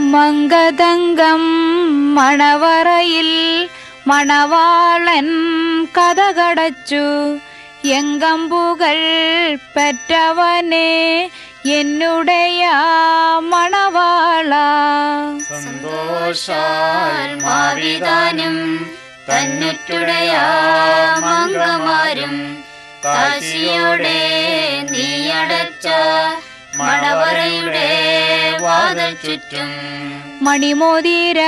മങ്കതങ്കം മണവറയിൽ മണവാളൻ കഥകടച്ചു. എങ്കമ്പുകൾ പെറ്റവനെ എന്നുടയ മണവാള. സന്തോഷാൽ മാവിതാനും തന്നുറ്റുടയ മംഗമാരും. കാശിയോടെ നീയടച്ച മണവറയുടെ ചുറ്റും മണിമോതിര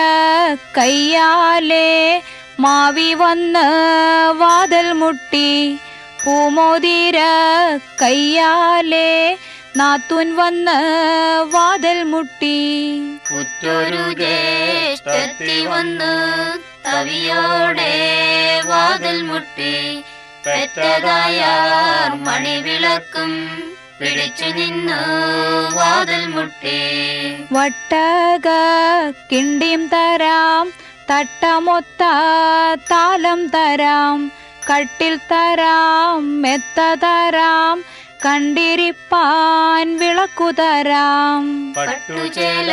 കയ്യാലെ മാവി വന്ന് വാതൽ മുട്ടി. പൂമോതിര കയ്യാലെ നാത്തൂൻ വന്ന് വാതൽ മുട്ടി. ഉറ്റൊരു ജ്യേഷ്ഠത്തി വന്ന് തവിയോടെ വാതൽ മുട്ടി. പെറ്റതായ മണിവിളക്കും പിടിച്ചു നിന്നു വാതിൽ മുട്ടി. വട്ടക കിണ്ടിയും തരാം തട്ടമൊത്ത താലം തരാം കട്ടിൽ തരാം മെത്ത തരാം കണ്ടിരിപ്പാൻ വിളക്കു തരാം. പട്ടുചേല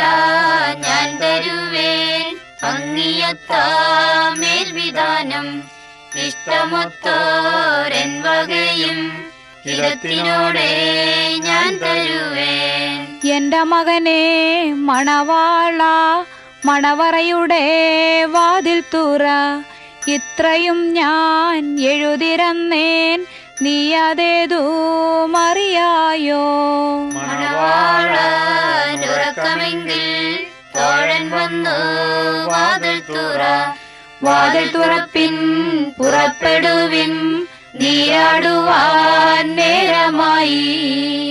ഞാൻ തരുവേൻ ഭംഗിയൊത്ത മേൽവിധാനം ഇഷ്ടമൊത്തോരൻ വകയും ഞാൻ എന്റെ മകനെ മണവാള മണവറയുടെ വാതിൽ തുറ. ഇത്രയും ഞാൻ എഴുതിരന്നേൻ നീ അതേതു മറിയായോ? മണവാളനുറക്കമെങ്കിൽ തോഴൻ വന്നു വാതിൽ തുറ. വാതിൽ തുറപ്പിൻ പുറപ്പെടുവിൻ നീരാടുവാൻ നേരമായി.